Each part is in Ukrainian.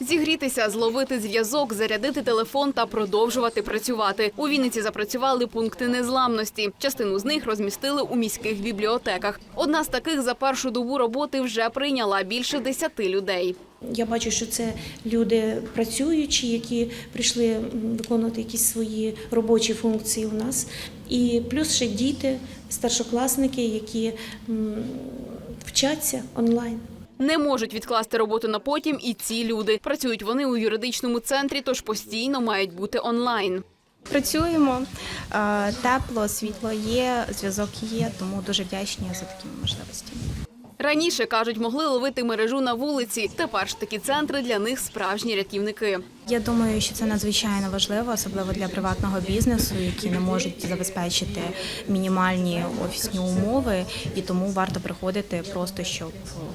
Зігрітися, зловити зв'язок, зарядити телефон та продовжувати працювати. У Вінниці запрацювали пункти незламності. Частину з них розмістили у міських бібліотеках. Одна з таких за першу добу роботи вже прийняла більше десяти людей. Я бачу, що це люди працюючі, які прийшли виконувати якісь свої робочі функції у нас. І плюс ще діти, старшокласники, які вчаться онлайн. Не можуть відкласти роботу на потім і ці люди. Працюють вони у юридичному центрі, тож постійно мають бути онлайн. Працюємо е, тепло, світло є, зв'язок є, тому дуже вдячні за такі можливості. Раніше кажуть, могли ловити мережу на вулиці. Тепер ж такі центри для них справжні рятівники. Я думаю, що це надзвичайно важливо, особливо для приватного бізнесу, які не можуть забезпечити мінімальні офісні умови, і тому варто приходити просто щоб,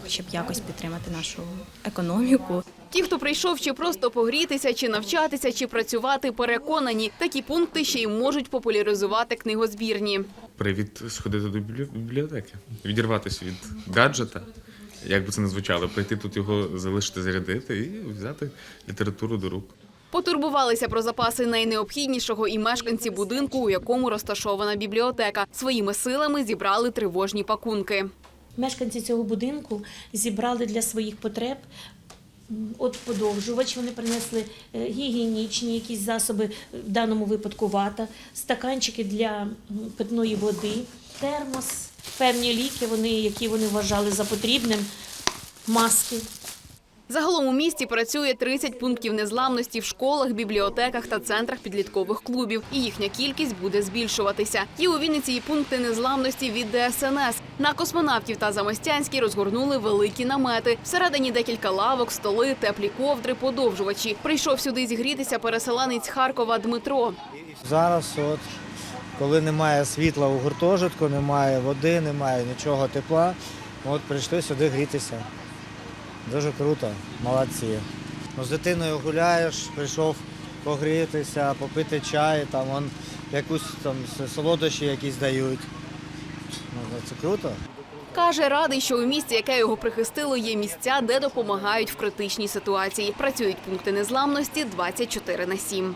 щоб якось підтримати нашу економіку. Ті, хто прийшов чи просто погрітися, чи навчатися, чи працювати, переконані, такі пункти ще й можуть популяризувати книгозбірні. Привід сходити до бібліотеки, відірватися від гаджета, як би це не звучало, прийти тут його залишити, зарядити і взяти літературу до рук. Потурбувалися про запаси найнеобхіднішого і мешканці будинку, у якому розташована бібліотека. Своїми силами зібрали тривожні пакунки. Мешканці цього будинку зібрали для своїх потреб. От подовжувач вони принесли е, гігієнічні якісь засоби, в даному випадку вата, стаканчики для питної води, термос, певні ліки, вони, які вони вважали за потрібним, маски. Загалом у місті працює 30 пунктів незламності в школах, бібліотеках та центрах підліткових клубів. І їхня кількість буде збільшуватися. Є у Вінниці і пункти незламності від ДСНС. На космонавтів та Замостянській розгорнули великі намети. Всередині декілька лавок, столи, теплі ковдри, подовжувачі. Прийшов сюди зігрітися переселенець Харкова Дмитро. Зараз, от, коли немає світла у гуртожитку, немає води, немає нічого тепла, от прийшли сюди грітися. Дуже круто, молодці. Ну, з дитиною гуляєш, прийшов погрітися, попити чай, там он якусь там солодощі якісь дають. Ну, це круто. Каже, радий, що у місті, яке його прихистило, є місця, де допомагають в критичній ситуації. Працюють пункти незламності 24 на 7.